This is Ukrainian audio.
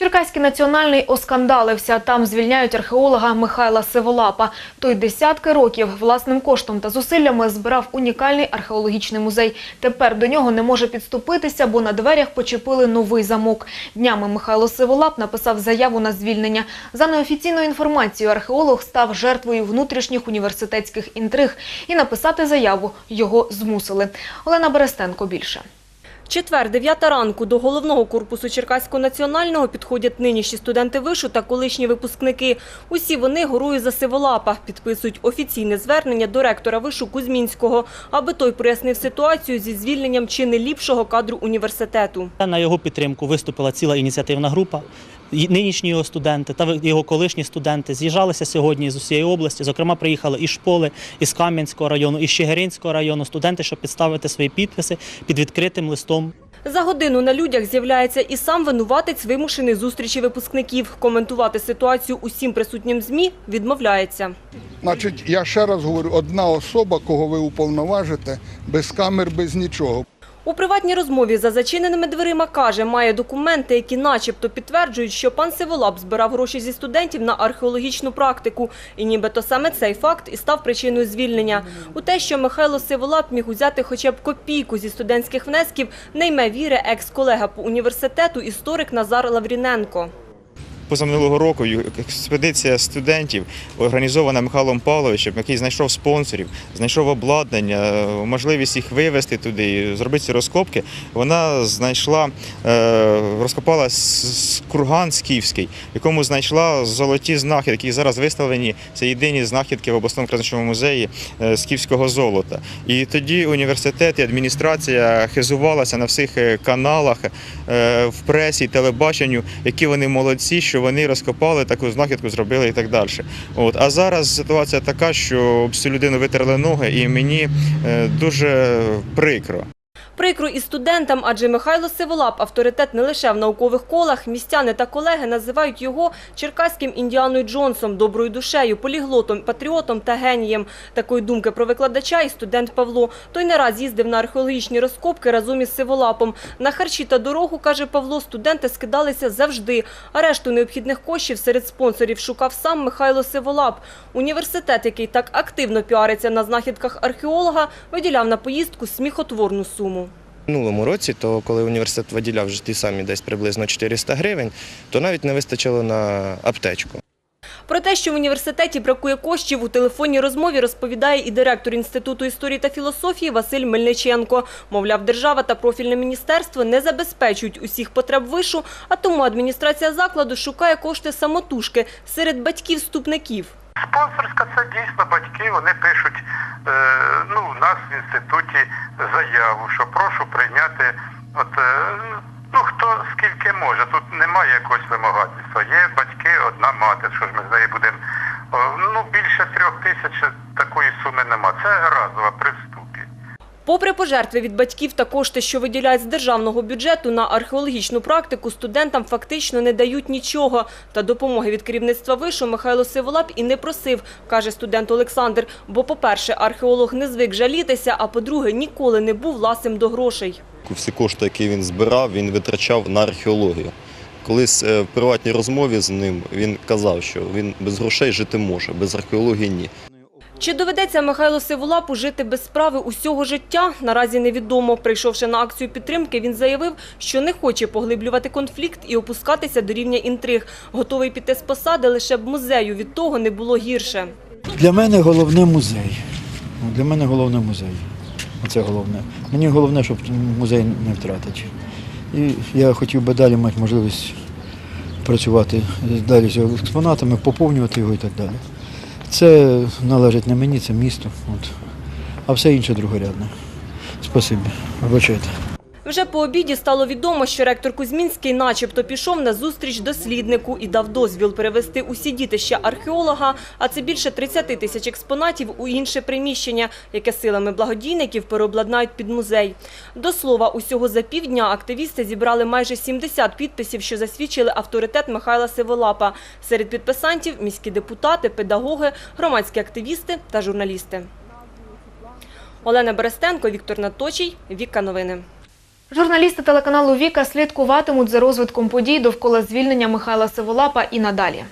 Черкаський національний оскандалився. Там звільняють археолога Михайла Сиволапа. Той десятки років власним коштом та зусиллями збирав унікальний археологічний музей. Тепер до нього не може підступитися, бо на дверях почепили новий замок. Днями Михайло Сиволап написав заяву на звільнення. За неофіційною інформацією, археолог став жертвою внутрішніх університетських інтриг. І написати заяву його змусили. Олена Берестенко більше. Четвер, 9 ранку, до головного корпусу Черкаського національного підходять нинішні студенти вишу та колишні випускники. Усі вони горою за Сиволапа. Підписують офіційне звернення до ректора вишу Кузьмінського, аби той прояснив ситуацію зі звільненням чи не ліпшого кадру університету. На його підтримку виступила ціла ініціативна група. І Нинішні його студенти та його колишні студенти з'їжджалися сьогодні з усієї області. Зокрема, приїхали із Шполи, із Кам'янського району, із Чигиринського району студенти, щоб підставити свої підписи під відкритим листом За годину на людях з'являється і сам винуватець вимушений зустрічі випускників. Коментувати ситуацію усім присутнім ЗМІ відмовляється. Значить, я ще раз говорю, одна особа, кого ви уповноважите, без камер, без нічого. У приватній розмові за зачиненими дверима каже, має документи, які начебто підтверджують, що пан Сиволап збирав гроші зі студентів на археологічну практику. І нібито саме цей факт і став причиною звільнення. У те, що Михайло Сиволап міг узяти хоча б копійку зі студентських внесків, не йме віри екс-колега по університету історик Назар Лавріненко. Позаминулого року експедиція студентів, організована Михайлом Павловичем, який знайшов спонсорів, знайшов обладнання, е, можливість їх вивезти туди, зробити ці розкопки. Вона знайшла, е, розкопала курган скіфський, в якому знайшла золоті знахідки, які зараз виставлені. Це єдині знахідки в обласному краєзнавчому музеї е, скіфського золота. І тоді університет і адміністрація хизувалася на всіх каналах, в пресі, телебаченню, які вони молодці, що вони розкопали таку знахідку, зробили і так далі. От а зараз ситуація така, що всю людину витерли ноги, і мені е, дуже прикро. Прикро і студентам, адже Михайло Сиволап – авторитет не лише в наукових колах. Містяни та колеги називають його черкаським Індіаною Джонсом, доброю душею, поліглотом, патріотом та генієм. Такої думки про викладача і студент Павло. Той не раз їздив на археологічні розкопки разом із Сиволапом. На харчі та дорогу, каже Павло, студенти скидалися завжди. А решту необхідних коштів серед спонсорів шукав сам Михайло Сиволап. Університет, який так активно піариться на знахідках археолога, виділяв на поїздку сміхотворну суму. Минулому році, то коли університет виділяв вже ті самі десь приблизно 400 гривень, то навіть не вистачило на аптечку. Про те, що в університеті бракує коштів, у телефонній розмові розповідає і директор Інституту історії та філософії Василь Мельниченко. Мовляв, держава та профільне міністерство не забезпечують усіх потреб вишу, а тому адміністрація закладу шукає кошти самотужки серед батьків-вступників. Спонсорська це дійсно батьки, вони пишуть е, ну, у нас в інституті заяву, що прошу прийняти от, е, ну, хто скільки може. Тут немає якогось вимагательства. Є батьки, одна мати, що ж ми з нею будемо. Ну, більше трьох тисяч такої суми нема. Це разова при вступі. Попри пожертви від батьків та кошти, що виділяють з державного бюджету на археологічну практику, студентам фактично не дають нічого. Та допомоги від керівництва вишу Михайло Сиволап і не просив, каже студент Олександр. Бо, по-перше, археолог не звик жалітися, а по-друге, ніколи не був ласим до грошей. Всі кошти, які він збирав, він витрачав на археологію. Колись е, в приватній розмові з ним він казав, що він без грошей жити може, без археології ні. Чи доведеться Михайло Сиволапу жити без справи усього життя, наразі невідомо. Прийшовши на акцію підтримки, він заявив, що не хоче поглиблювати конфлікт і опускатися до рівня інтриг. Готовий піти з посади лише б музею, від того не було гірше. Для мене головне музей. Для мене головне музей. Оце головне. Мені головне, щоб музей не втратити. І я хотів би далі мати можливість працювати далі з експонатами, поповнювати його і так далі. Це належить не мені, це місто. От. А все інше другорядне. Спасибі. Вибачайте. Вже по обіді стало відомо, що ректор Кузьмінський начебто пішов на зустріч досліднику і дав дозвіл перевести усі дітища археолога, а це більше 30 тисяч експонатів у інше приміщення, яке силами благодійників переобладнають під музей. До слова, усього за півдня активісти зібрали майже 70 підписів, що засвідчили авторитет Михайла Сиволапа. Серед підписантів – міські депутати, педагоги, громадські активісти та журналісти. Олена Берестенко, Віктор Наточій, Віка Новини. Журналісти телеканалу Віка слідкуватимуть за розвитком подій довкола звільнення Михайла Сиволапа і надалі.